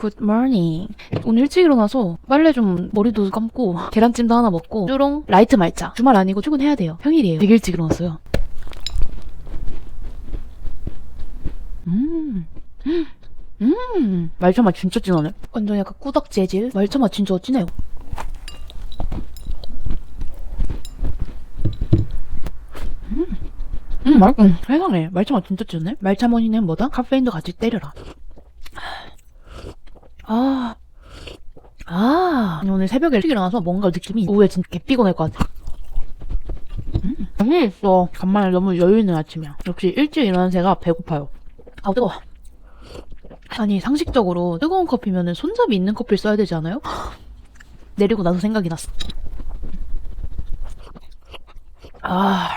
Good morning. 오늘 일찍 일어나서 빨래 좀 머리도 감고 계란찜도 하나 먹고 쭈롱 라이트 말자. 주말 아니고 출근해야 돼요. 평일이에요. 되게 일찍 일어났어요. 음. 음. 말차 맛 진짜 진하네. 완전 약간 꾸덕 재질. 말차 맛 진짜 진해요. 음, 맛있어. 세상에. 말차 맛 진짜 진해. 말차 머니는 뭐다? 카페인도 같이 때려라. 아. 아. 오늘 새벽에 일찍 일어나서 뭔가 느낌이 오후에 진짜 개 피곤할 것 같아. 음, 맛있어. 간만에 너무 여유 있는 아침이야. 역시 일찍 일어난 새가 배고파요. 아우, 뜨거워. 아니, 상식적으로 뜨거운 커피면은 손잡이 있는 커피를 써야 되지 않아요? 내리고 나서 생각이 났어. 아.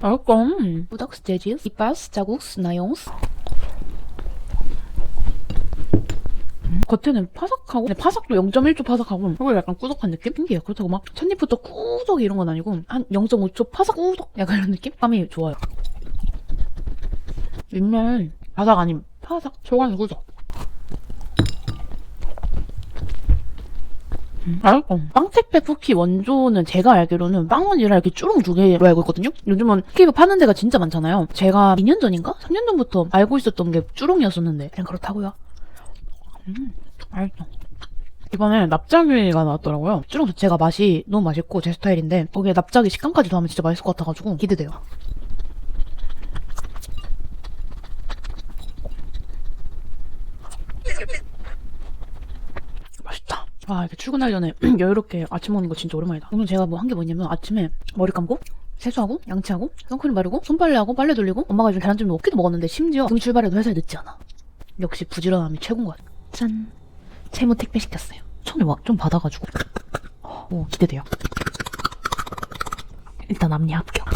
알건 부닥스 재질 이빠스 자국스 나용스 겉에는 파삭하고 근데 파삭도 0.1초 파삭하고 속이 약간 꾸덕한 느낌? 신기해요. 그렇다고 막 첫입부터 꾸덕 이런 건 아니고 한 0.5초 파삭 꾸덕? 약간 이런 느낌? 감이 좋아요. 윗면 바삭 아님 파삭 소관이 꾸덕 알고 빵택배 쿠키 원조는 제가 알기로는 빵원이라 이렇게 쭈룽 두 개로 알고 있거든요? 요즘은 쿠키 파는 데가 진짜 많잖아요. 제가 2년 전인가? 3년 전부터 알고 있었던 게 쭈룽이었었는데. 그냥 그렇다고요 음 맛있어 이번에 납작이가 나왔더라고요 쭈룽 자체가 맛이 너무 맛있고 제 스타일인데 거기에 납작이 식감까지 더하면 진짜 맛있을 것 같아가지고 기대돼요 맛있다. 아, 이렇게 출근하기 전에 여유롭게 아침 먹는 거 진짜 오랜만이다. 오늘 제가 뭐 한 게 뭐냐면 아침에 머리 감고 세수하고 양치하고 선크림 바르고 손빨래하고 빨래 돌리고 엄마가 좀 계란찜 먹기도 먹었는데 심지어 등 출발해도 회사에 늦지 않아. 역시 부지런함이 최고인 것 같아. 짠. 채무 택배 시켰어요. 와- 좀 받아가지고. 오, 기대돼요. 일단 앞니 합격.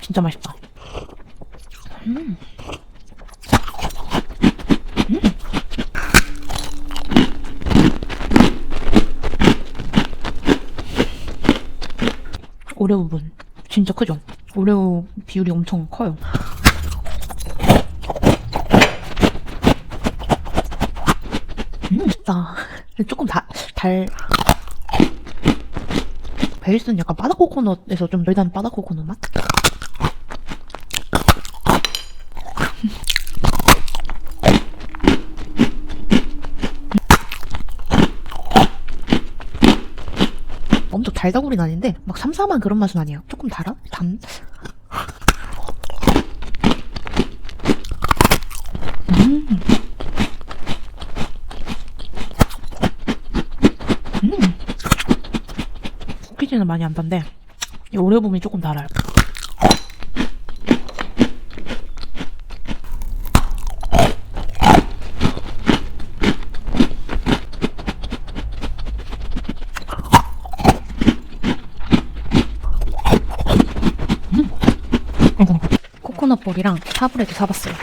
진짜 맛있다. 음. 음. 오레오 부분 진짜 크죠? 오레오 비율이 엄청 커요. 음, 맛있다. 조금 다, 달. 베이스는 약간 바닥 코코넛에서 좀 덜단 바닥 코코넛 맛? 엄청 달다구리는 아닌데 막 삼삼한 그런 맛은 아니에요. 조금 달아? 단? 음. 음. 쿠키즈는 많이 안 단데 이 오레오 부분이 조금 달아요. 코코넛 볼이랑 사브레도 사봤어요.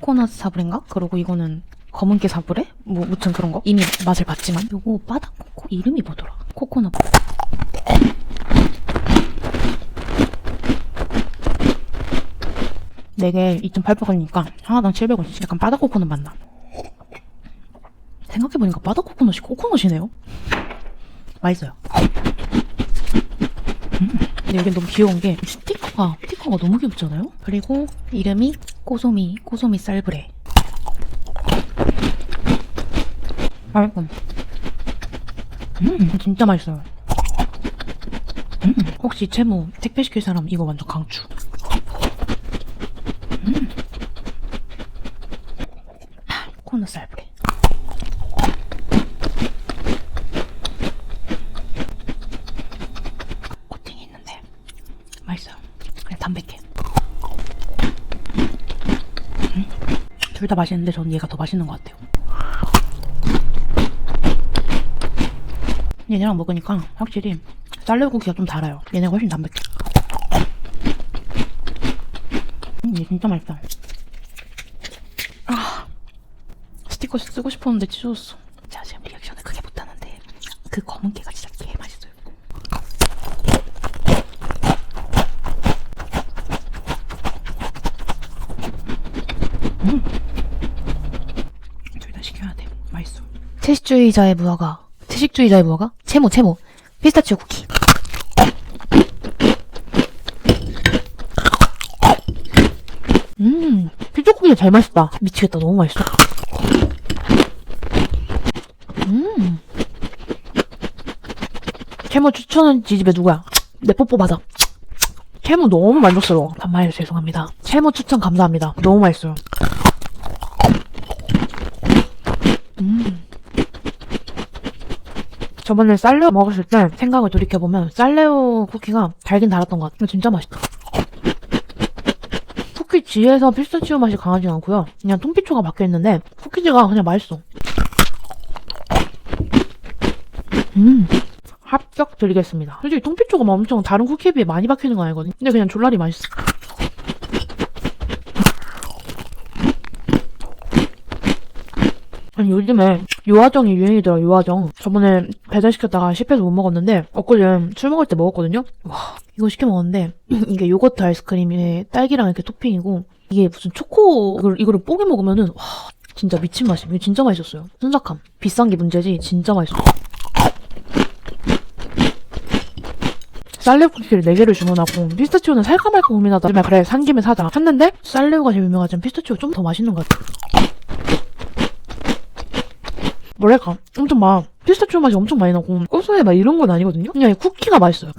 코코넛 사브레인가? 그리고 이거는 검은깨 사브레? 뭐 무튼 그런 거? 이미 맛을 봤지만 요거 바닥코코 이름이 뭐더라? 코코넛 볼. 네개 2.8%니까 하나당 700원. 약간 바닥 코코넛 맛나. 생각해보니까 바닥 코코넛이 코코넛이네요. 맛있어요. 근데 여기 너무 귀여운 게 스 티커가 스티커가 너무 귀엽잖아요. 그리고 이름이 꼬소미 꼬소미 쌀브레. 맛있어. 음 진짜 맛있어요. 음 혹시 채무 택배 시킬 사람 이거 완전 강추. 음. 아, 코너 쌀브레. 코팅이 있는데 맛있어요. 그냥 담백해. 둘 다 맛있는데 저는 얘가 더 맛있는 것 같아요. 얘네랑 먹으니까 확실히 쌀레고기가 좀 달아요. 얘네가 훨씬 담백해. 음, 얘 진짜 맛있다. 아, 스티커 쓰고 싶었는데 찢어졌어. 제가 지금 리액션을 크게 못하는데 그 검은 깨가 진짜 개 맛있어요. 채식주의자의 무화과. 채식주의자의 무화과? 채모, 채모. 피스타치오 쿠키. 음, 피조 쿠키 제일 맛있다. 미치겠다. 너무 맛있어. 음. 채무 추천은 지집에 누구야? 내 뽀뽀 받아. 채무 너무 만족스러워. 반말해서 죄송합니다. 채무 추천 감사합니다. 너무 맛있어요. 음. 저번에 쌀레오 먹었을 때 생각을 돌이켜보면 쌀레오 쿠키가 달긴 달았던 것 같아. 진짜 맛있다. 쿠키지에서 피스타치오 맛이 강하진 않고요. 그냥 통피초가 박혀있는데 쿠키지가 그냥 맛있어. 음. 합격 드리겠습니다. 솔직히 통피초가 막 엄청 다른 쿠키에 비해 많이 박혀있는 건 아니거든. 근데 그냥 졸라리 맛있어. 아니 요즘에 요화정이 유행이더라 요화정. 저번에 배달시켰다가 실패해서 못 먹었는데 엊그제 술 먹을 때 먹었거든요? 와 이거 시켜 먹었는데 이게 요거트 아이스크림에 딸기랑 이렇게 토핑이고 이게 무슨 초코 이걸 이거를 뽀개 먹으면은 와 진짜 미친 맛이야. 이거 진짜 맛있었어요. 순삭함. 비싼 게 문제지 진짜 맛있어. 쌀레오 쿠키를 4개를 주문하고 피스타치오는 살까 말까 고민하다. 정말 그래 산 김에 사자. 샀는데 쌀레오가 제일 유명하지만 피스타치오가 좀더 맛있는 것 같아 뭐랄까 엄청 막 피스타치오 맛이 엄청 많이 나고 고소해 막 이런 건 아니거든요? 그냥 이 쿠키가 맛있어요.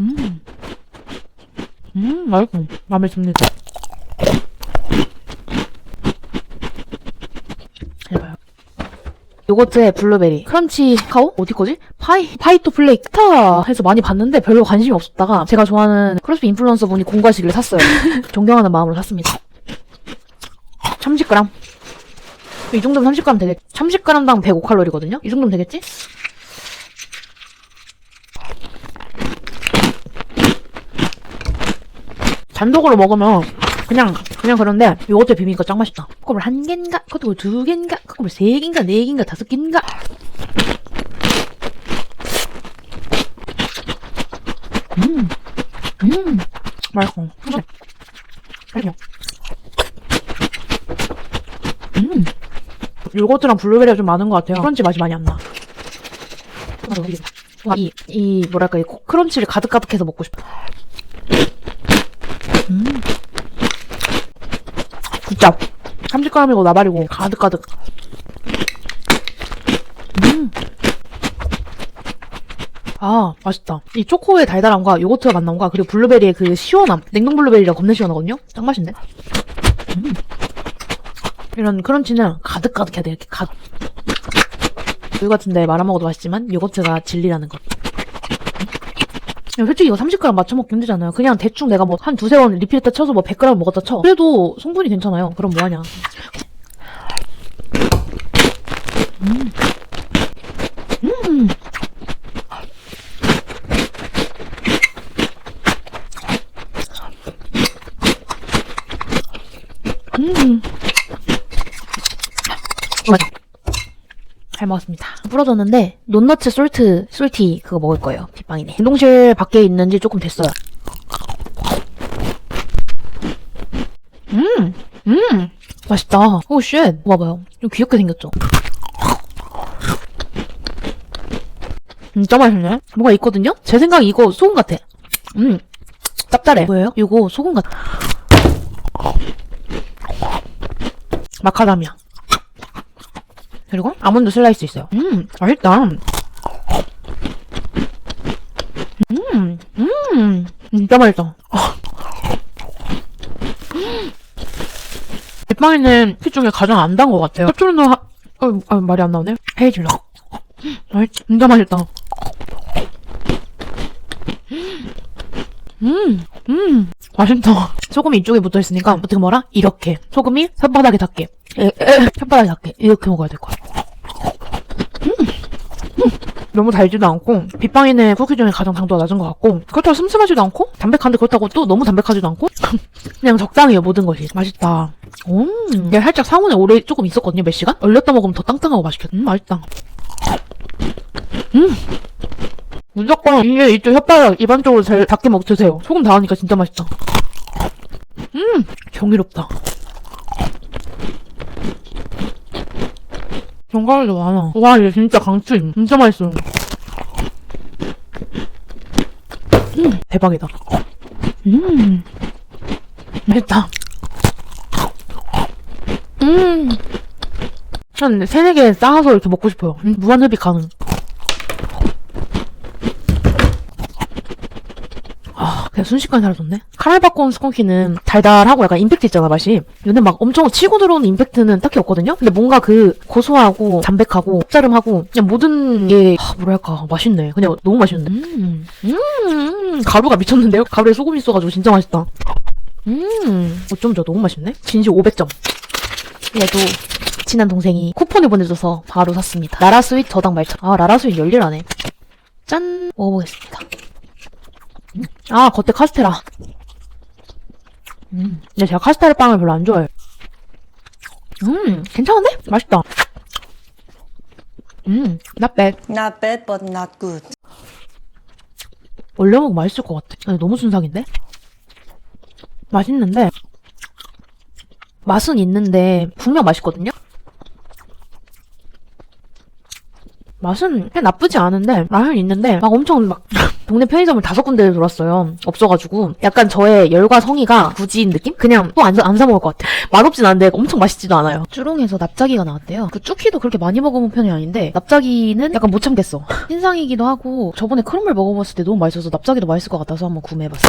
음, 음 맛있어 마음에 듭니다. 해봐요. 요거트에 블루베리. 크런치 카오? 어디 거지? 파이 파이토 플레이크. 타 해서 많이 봤는데 별로 관심이 없었다가 제가 좋아하는 크로스피 인플루언서 분이 공부하시길래 샀어요. 존경하는 마음으로 샀습니다. 30g 이 정도면 30g 되겠 30g당 105칼로리거든요? 이 정도면 되겠지? 단독으로 먹으면 그냥 그냥 그런데 요거트 비비니까 짱 맛있다. 컵을 한 개인가? 컵을 두 개인가? 컵을 세 개인가? 네 개인가? 다섯 개인가? 음, 음, 맛있어. 맛있어. 맛있어. 음. 요거트랑 블루베리가 좀 많은 것 같아요. 크런치 맛이 많이 안 나. 이, 이, 뭐랄까, 이 코- 크런치를 가득가득해서 먹고 싶어. 음. 진짜. 30g이고 나발이고 가득가득. 음. 아, 맛있다. 이 초코의 달달함과 요거트가 맛남과 그리고 블루베리의 그 시원함. 냉동 블루베리랑 겁나 시원하거든요? 짱 맛있네. 음. 이런 크런치는 가득가득 해야 돼, 이렇게 가득. 우유 같은데 말아먹어도 맛있지만 요거트가 진리라는 것. 야, 솔직히 이거 30g 맞춰먹기 힘들잖아요. 그냥 대충 내가 뭐 한 두세 번 리필했다 쳐서 뭐 100g 먹었다 쳐. 그래도 성분이 괜찮아요. 그럼 뭐하냐. 음. 음. 음. 맞아. 잘 먹었습니다. 부러졌는데 논너츠 솔트 솔티 그거 먹을 거예요. 빗방이네. 운동실 밖에 있는지 조금 됐어요. 음, 음, 맛있다. 오 쉣. 봐봐요. 좀 귀엽게 생겼죠. 진짜 맛있네. 뭐가 있거든요. 제 생각 이거 소금 같아. 음, 짭짤해. 뭐예요? 이거 소금 같아. 마카다미아. 그리고 아몬드 슬라이스 있어요. 음, 맛있다. 음, 음, 진짜 맛있다. 빗방이는 피 중에 가장 안 단 것 같아요. 짭조름도 하... 어, 아, 말이 안 나오네. 헤이즐넛. 맛있, 진짜 맛있다. 음, 음, 맛있다. 소금이 이쪽에 붙어 있으니까 어떻게 뭐라? 이렇게. 소금이 혓바닥에 닿게. 에, 에, 혓바닥에 닿게. 이렇게 먹어야 될 거야. 너무 달지도 않고 빗방이는 쿠키 중에 가장 당도가 낮은 것 같고 그렇다고 슴슴하지도 않고 담백한데 그렇다고 또 너무 담백하지도 않고 그냥 적당해요 모든 것이 맛있다 음 이게 살짝 상온에 오래 조금 있었거든요 몇 시간 얼렸다 먹으면 더 땅땅하고 맛있겠다 음 맛있다 음 무조건 이게 이쪽 혓바닥 입안 쪽으로 잘 닿게 먹 드세요 소금 닿으니까 진짜 맛있다 음 경이롭다 견과류도 많아. 와, 얘 진짜 강추임. 진짜 맛있어. 음, 대박이다. 음, 맛있다. 음. 한 세네 개 쌓아서 이렇게 먹고 싶어요. 음, 무한흡입 가능. 아, 그냥 순식간에 사라졌네. 카라멜바콘 스콘키는 달달하고 약간 임팩트 있잖아, 맛이. 근데 막 엄청 치고 들어오는 임팩트는 딱히 없거든요? 근데 뭔가 그 고소하고 담백하고 짭짤하고 그냥 모든 게, 아, 뭐랄까, 맛있네. 그냥 너무 맛있는데. 음, 음, 가루가 미쳤는데요? 가루에 소금이 있어가지고 진짜 맛있다. 음, 어쩜 저 너무 맛있네? 진심 500점. 얘도 친한 동생이 쿠폰을 보내줘서 바로 샀습니다. 라라 스윗 저당 말차. 아, 라라 스윗 열일하네. 짠! 먹어보겠습니다. 음. 아, 겉에 카스테라. 음, 근데 제가 카스테라 빵을 별로 안 좋아해요. 음, 괜찮은데? 맛있다. 음, not bad. Not bad, but not good. 올려 먹으면 맛있을 것 같아. 아니, 너무 순삭인데? 맛있는데, 맛은 있는데, 분명 맛있거든요? 맛은 나쁘지 않은데, 맛은 있는데, 막 엄청 막, 동네 편의점을 다섯 군데를 돌았어요. 없어가지고. 약간 저의 열과 성의가 굳이인 느낌? 그냥 또 안, 안 사먹을 것 같아. 맛없진 않은데 엄청 맛있지도 않아요. 쭈롱에서 납작이가 나왔대요. 그 쭈키도 그렇게 많이 먹어본 편이 아닌데, 납작이는 약간 못 참겠어. 신상이기도 하고, 저번에 크럼을 먹어봤을 때 너무 맛있어서 납작이도 맛있을 것 같아서 한번 구매해봤어.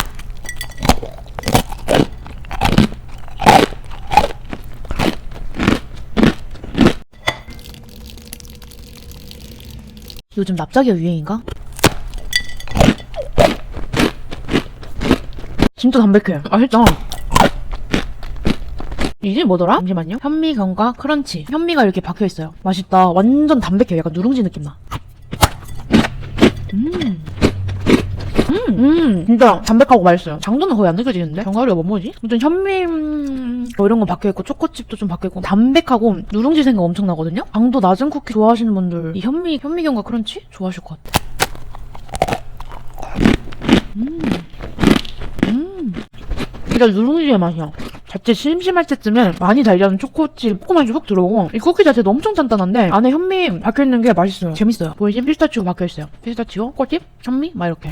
요즘 납작이가 유행인가? 진짜 담백해. 맛있다. 이게 뭐더라? 잠시만요. 현미 견과 크런치. 현미가 이렇게 박혀 있어요. 맛있다. 완전 담백해. 약간 누룽지 느낌 나. 음. 음, 음, 진짜 담백하고 맛있어요. 장도는 거의 안 느껴지는데? 견과류가 뭐 뭐지? 아무튼 현미, 음, 뭐 이런 거 박혀있고, 초코칩도 좀 박혀있고, 담백하고, 누룽지 생각 엄청 나거든요? 당도 낮은 쿠키 좋아하시는 분들, 이 현미, 현미 견과 크런치? 좋아하실 것 같아. 음. 음. 진짜 누룽지의 맛이야. 자체 심심할 때쯤에 많이 달려는 초코칩 조그만이 훅 들어오고 이 쿠키 자체도 엄청 단단한데 안에 현미 박혀있는 게 맛있어요. 재밌어요. 보이지? 피스타치오 박혀있어요. 피스타치오, 꽃칩, 현미 막 이렇게.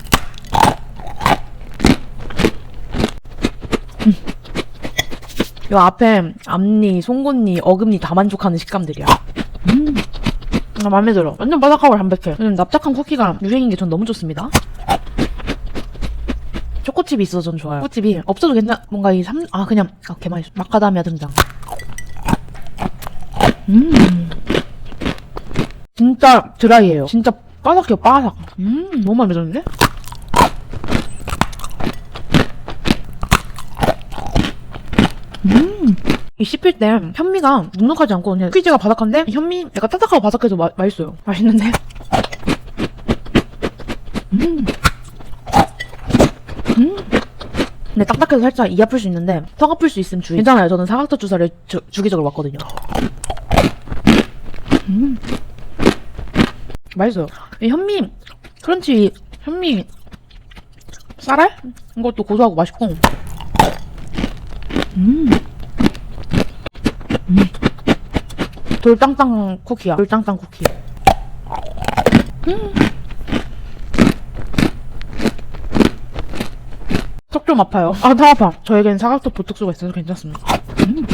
음. 요 앞에 앞니, 송곳니, 어금니 다 만족하는 식감들이야. 음. 나 마음에 들어. 완전 바삭하고 담백해. 음, 납작한 쿠키가 유행인 게 전 너무 좋습니다. 초코칩이 있어서 전 좋아요. 초코칩이 없어도 괜찮, 뭔가 이 삼, 아, 그냥, 아, 개맛있어. 마카다미아 등장. 음. 진짜 드라이해요. 진짜 바삭해요, 바삭. 음, 너무 마음에 드는데? 음. 이 씹힐 때 현미가 눅눅하지 않고 그냥 퀴즈가 바삭한데 현미 약간 딱딱하고 바삭해서 마, 맛있어요. 맛있는데? 음. 음. 근데 딱딱해서 살짝 이 아플 수 있는데 턱 아플 수 있으면 주의. 괜찮아요. 저는 사각턱 주사를 주, 주기적으로 맞거든요. 음. 맛있어요. 이 현미 크런치 현미 쌀알 이것도 고소하고 맛있고. 음. 음. 돌땅땅 쿠키야. 돌땅땅 쿠키. 음. 좀 아파요. 아, 턱 아파. 저에겐 사각턱 보톡스가 있어서 괜찮습니다. 음.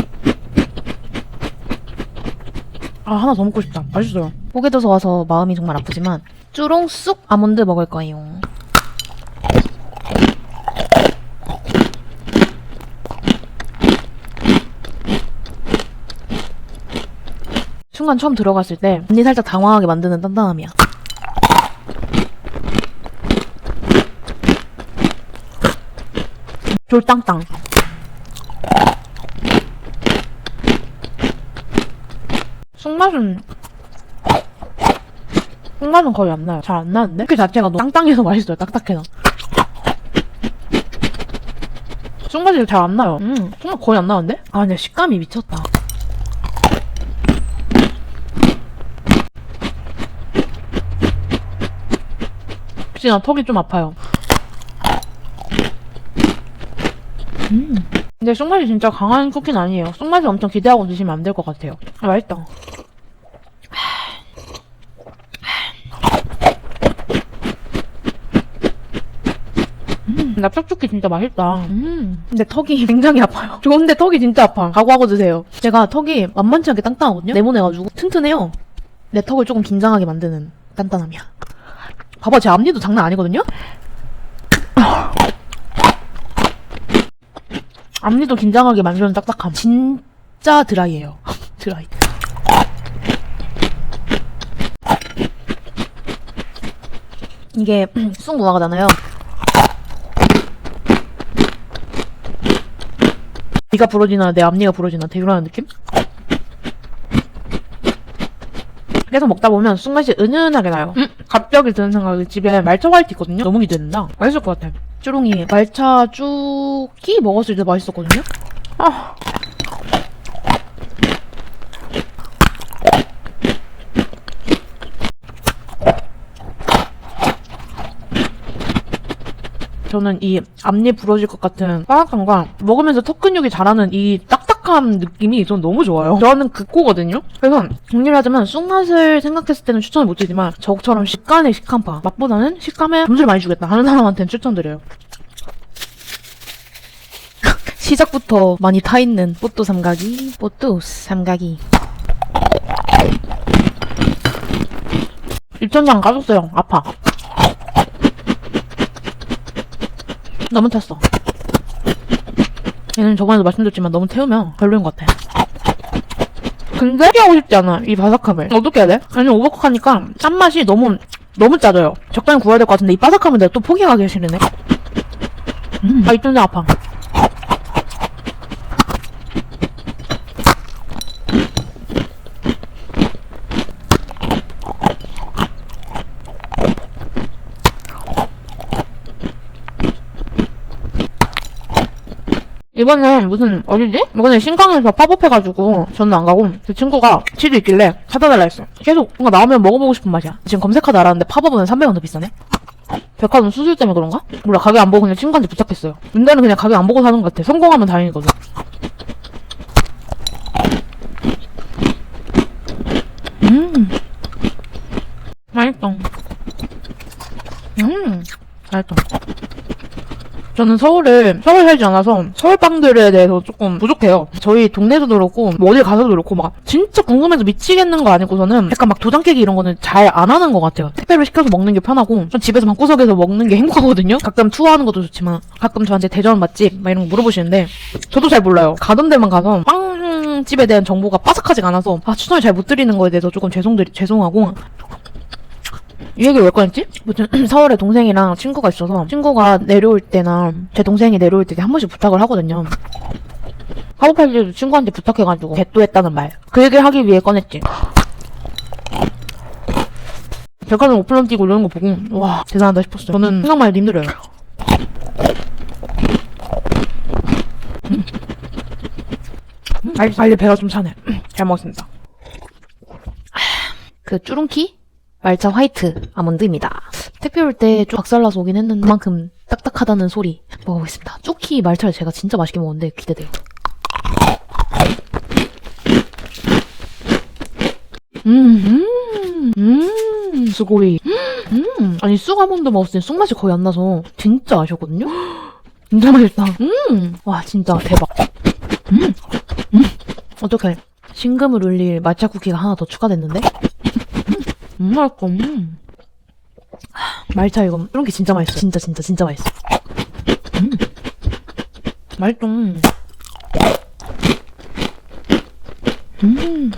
아, 하나 더 먹고 싶다. 맛있어요. 둬서 와서 마음이 정말 아프지만 쭈롱 쑥 아몬드 먹을 거예요. 순간 처음 들어갔을 때 언니 살짝 당황하게 만드는 단단함이야. 졸땅땅. 쑥맛은 쑥맛은 거의 안 나요. 잘 안 나는데? 그 자체가 너무 땅땅해서 맛있어요. 딱딱해서. 쑥맛이 잘 안 나요. 음, 쑥맛 거의 안 나는데? 아, 근데 식감이 미쳤다. 진짜 턱이 좀 아파요. 음. 근데 쑥맛이 진짜 강한 쿠키는 아니에요. 쑥맛을 엄청 기대하고 드시면 안 될 것 같아요. 아, 맛있다. 음. 납작죽기 진짜 맛있다. 음, 근데 턱이 굉장히 아파요. 좋은데 턱이 진짜 아파. 각오하고 드세요. 제가 턱이 만만치 않게 땅땅하거든요? 네모내가지고 튼튼해요. 내 턱을 조금 긴장하게 만드는 단단함이야. 봐봐, 제 앞니도 장난 아니거든요? 앞니도 긴장하게 만드는 딱딱함. 진짜 드라이예요. 드라이. 이게 쑥 무화과잖아요. 네가 부러지나 내 앞니가 부러지나 대유라는 느낌? 계속 먹다 보면 쑥맛이 은은하게 나요. 음, 갑자기 드는 생각이 집에 말차 화이트 있거든요. 너무 기대된다. 맛있을 것 같아. 쭈롱이 말차 쭈기 먹었을 때 맛있었거든요. 아. 저는 이 앞니 부러질 것 같은 바삭함과 먹으면서 턱 근육이 자라는 이 딱 딱한 느낌이 전 너무 좋아요. 저는 극고거든요. 그래서 정리를 하자면 쑥맛을 생각했을 때는 추천을 못 드리지만 저처럼 식간의 식감파 맛보다는 식감에 점수를 많이 주겠다 하는 사람한테는 추천드려요. 시작부터 많이 타 있는 뽀또 삼각이, 뽀또 삼각이. 입천장 가졌어요. 아파. 너무 탔어. 얘는 저번에도 말씀드렸지만 너무 태우면 별로인 것 같아. 근데 피하고 싶지 않아, 이 바삭함을. 어떻게 해야 돼? 아니, 오버쿡 하니까 짠맛이 너무, 너무 짜져요. 적당히 구워야 될 것 같은데 이 바삭함을 내가 또 포기하기 싫으네. 음. 아, 입천장 아파. 이번에 무슨 어디지? 이번에 신강에서 팝업해가지고 저는 안 가고 제 친구가 치즈 있길래 사다 달라 했어요. 계속 뭔가 나오면 먹어보고 싶은 맛이야. 지금 검색하다 알았는데 팝업은 300원 더 비싸네? 백화점 수수료 때문에 그런가? 몰라 가게 안 보고 그냥 친구한테 부탁했어요. 윤다는 그냥 가게 안 보고 사는 것 같아. 성공하면 다행이거든. 음 맛있다. 음 맛있다. 저는 서울을 서울 살지 않아서 서울 빵들에 대해서 조금 부족해요. 저희 동네에서도 그렇고 뭐 어딜 가서도 그렇고 막 진짜 궁금해서 미치겠는 거 아니고서는 약간 막 도장 깨기 이런 거는 잘 안 하는 것 같아요. 택배로 시켜서 먹는 게 편하고 전 집에서 방구석에서 먹는 게 행복하거든요. 가끔 투어하는 것도 좋지만 가끔 저한테 대전 맛집 막 이런 거 물어보시는데 저도 잘 몰라요. 가던 데만 가서 빵 집에 대한 정보가 빠삭하지가 않아서 아 추천을 잘 못 드리는 거에 대해서 조금 죄송드리 죄송하고 이 얘기를 왜 꺼냈지? 무튼 서울에 동생이랑 친구가 있어서 친구가 내려올 때나 제 동생이 내려올 때 한 번씩 부탁을 하거든요. 하고팔 때도 친구한테 부탁해가지고 개또했다는 말. 그 얘기를 하기 위해 꺼냈지. 백화점 오픈런 뛰고 이러는 거 보고 와 대단하다 싶었어요. 저는 생각만 해도 힘들어요. 음. 빨리 빨리 배가 좀 차네. 잘 먹었습니다. 그 쭈룽키? 말차 화이트 아몬드입니다. 택배 올 때 좀 박살나서 오긴 했는데 그만큼 딱딱하다는 소리 먹어보겠습니다. 쭈키 말차를 제가 진짜 맛있게 먹었는데 기대돼요. 음, 음, 음, 수고이. 음, 아니, 쑥 아몬드 먹었을 때 쑥 맛이 거의 안 나서 진짜 아쉬웠거든요? 진짜 맛있다. 음, 와, 진짜 대박. 음, 음, 어떡해. 심금을 울릴 마차 쿠키가 하나 더 추가됐는데? 음, 음, 맛있어, 음. 하, 말차 이거, 이런 게 진짜 맛있어. 진짜, 진짜, 진짜 맛있어. 음, 맛있어. 음.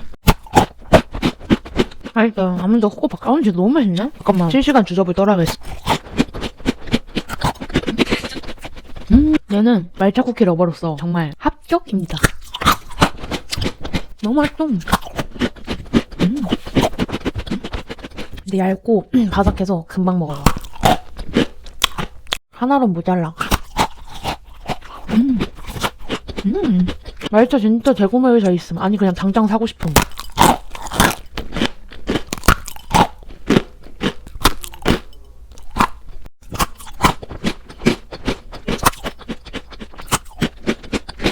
맛있다. 아몬드 호박. 아, 진짜 너무 맛있네? 잠깐만. 실시간 주접을 떨어야겠어. 음, 얘는 말차 쿠키 러버로서 정말 합격입니다. 너무 맛있어. 근데 얇고 바삭해서 금방 먹어요. 하나로 모자라. 음. 음. 말차 진짜 재구매 의사 있음. 아니, 그냥 당장 사고 싶음.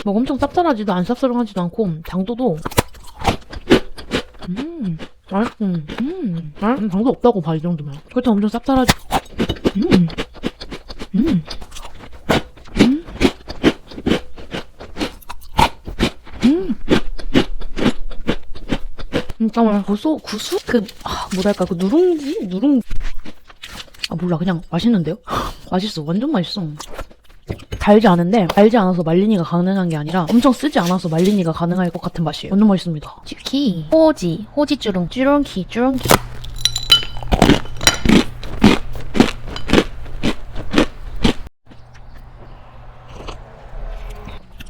뭐 엄청 짭짤하지도 안 쌉싸름하지도 않고 당도도 음 맛있음. 음, 음. 맛있음. 방도 없다고 봐, 이 정도면. 그렇다 엄청 쌉쌀하지. 음. 음. 음. 음. 잠깐만, 그 소, 구수? 그, 아, 뭐랄까, 그 누룽지? 누룽지? 아, 몰라. 그냥 맛있는데요? 맛있어. 완전 맛있어. 달지 않은데 달지 않아서 말리니가 가능한 게 아니라 엄청 쓰지 않아서 말리니가 가능할 것 같은 맛이에요. 완전 맛있습니다. 찌키 호지 호지 쭈룽 쭈룽키 쭈룽키.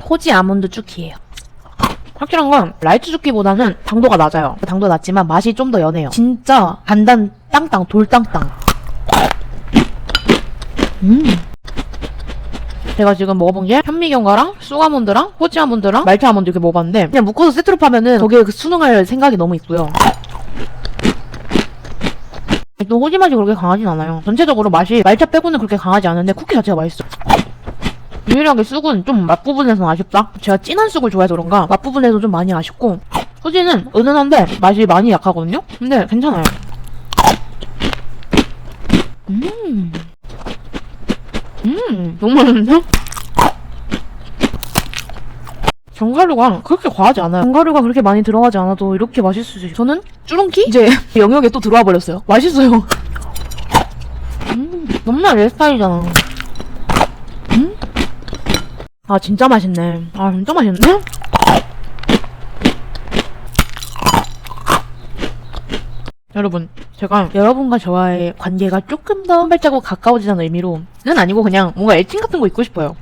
호지 아몬드 쭈키예요. 확실한 건 라이트 쭈키보다는 당도가 낮아요. 당도 낮지만 맛이 좀 더 연해요. 진짜 단단 땅땅 돌땅땅. 음 제가 지금 먹어본 게 현미경과랑 쑥아몬드랑 호지 아몬드랑 말차 아몬드 이렇게 먹어봤는데 그냥 묶어서 세트로 파면은 거기에 그 수능할 생각이 너무 있고요 또 호지 맛이 그렇게 강하진 않아요 전체적으로 맛이 말차 빼고는 그렇게 강하지 않은데 쿠키 자체가 맛있어요 유일하게 쑥은 좀 맛부분에서 아쉽다. 제가 진한 쑥을 좋아해서 그런가 맛부분에서 좀 많이 아쉽고 소지는 은은한데 맛이 많이 약하거든요. 근데 괜찮아요. 음, 음, 너무 맛있는데? 견과류가 그렇게 과하지 않아요. 견과류가 그렇게 많이 들어가지 않아도 이렇게 맛있을 수 있어요. 저는 쭈룽키 이제 영역에 또 들어와 버렸어요. 맛있어요. 음, 너무나 내 스타일이잖아. 아 진짜 맛있네. 아 진짜 맛있는 여러분, 제가 여러분과 저와의 관계가 조금 더 한 발자국 가까워지자는 의미로는 아니고 그냥 뭔가 애칭 같은 거 있고 싶어요.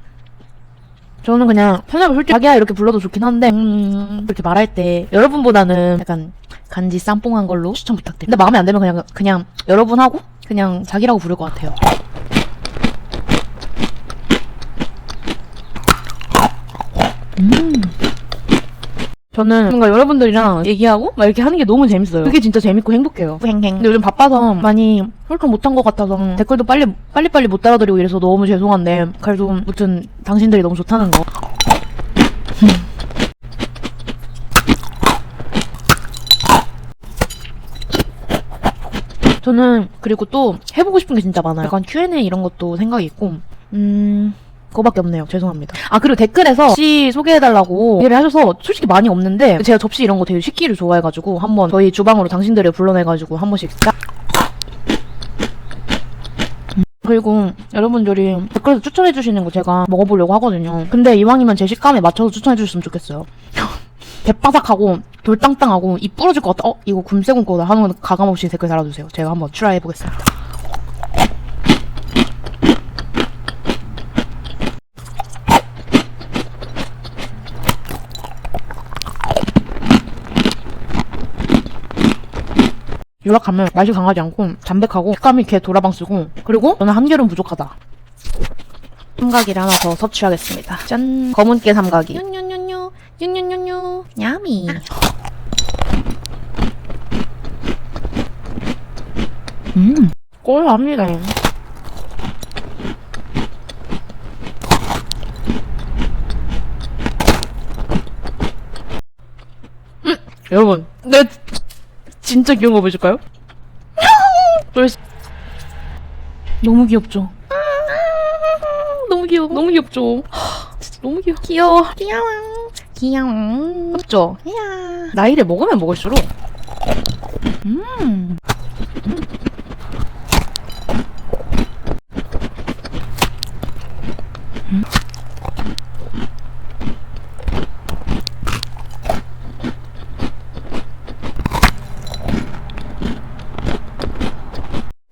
저는 그냥 편하게 솔직히 자기야 이렇게 불러도 좋긴 한데 음, 이렇게 말할 때 여러분보다는 약간 간지 쌈뽕한 걸로 추천 부탁드립니다. 근데 마음에 안 들면 그냥 그냥 여러분하고 그냥 자기라고 부를 것 같아요. 저는 뭔가 여러분들이랑 얘기하고 막 이렇게 하는 게 너무 재밌어요. 그게 진짜 재밌고 행복해요. 행행. 근데 요즘 바빠서 많이 설득 못한 것 같아서 댓글도 빨리 빨리 빨리 못 따라드리고 이래서 너무 죄송한데 그래도 아무튼 당신들이 너무 좋다는 거. 저는 그리고 또 해보고 싶은 게 진짜 많아요. 약간 Q&A 이런 것도 생각이 있고 음... 그거밖에 없네요. 죄송합니다. 아, 그리고 댓글에서 접시 소개해달라고 얘기를 하셔서 솔직히 많이 없는데 제가 접시 이런 거 되게 식기를 좋아해가지고 한번 저희 주방으로 당신들을 불러내가지고 한 번씩 딱 음, 그리고 여러분들이 댓글에서 추천해주시는 거 제가 먹어보려고 하거든요. 근데 이왕이면 제 식감에 맞춰서 추천해주셨으면 좋겠어요. 대바삭하고 돌땅땅하고 입 부러질 것 같아. 어? 이거 굼새곰 거다 하는 건 가감없이 댓글 달아주세요. 제가 한번 트라이 해보겠습니다. 유락하면 맛이 강하지 않고 담백하고 식감이 개 도라방쓰고 그리고 저는 한결은 부족하다. 삼각이를 하나 더 섭취하겠습니다. 짠! 검은깨 삼각이. 뉴뉴뉴뉴 뉴뉴뉴뉴 야미. 음, 꼴합니다. 음, 여러분, 내 진짜 귀여운 거 보여줄까요? 벌써- 너무 귀엽죠? 너무 귀여워. 너무 귀엽죠? 진짜 너무 귀여워. 귀여워. 귀여워. 귀여워. 귀엽죠? 나이를 먹으면 먹을수록 음. 음.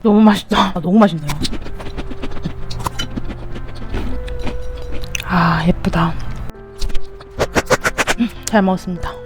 너무 맛있다. 아, 너무 맛있네요. 아, 예쁘다. 음, 잘 먹었습니다.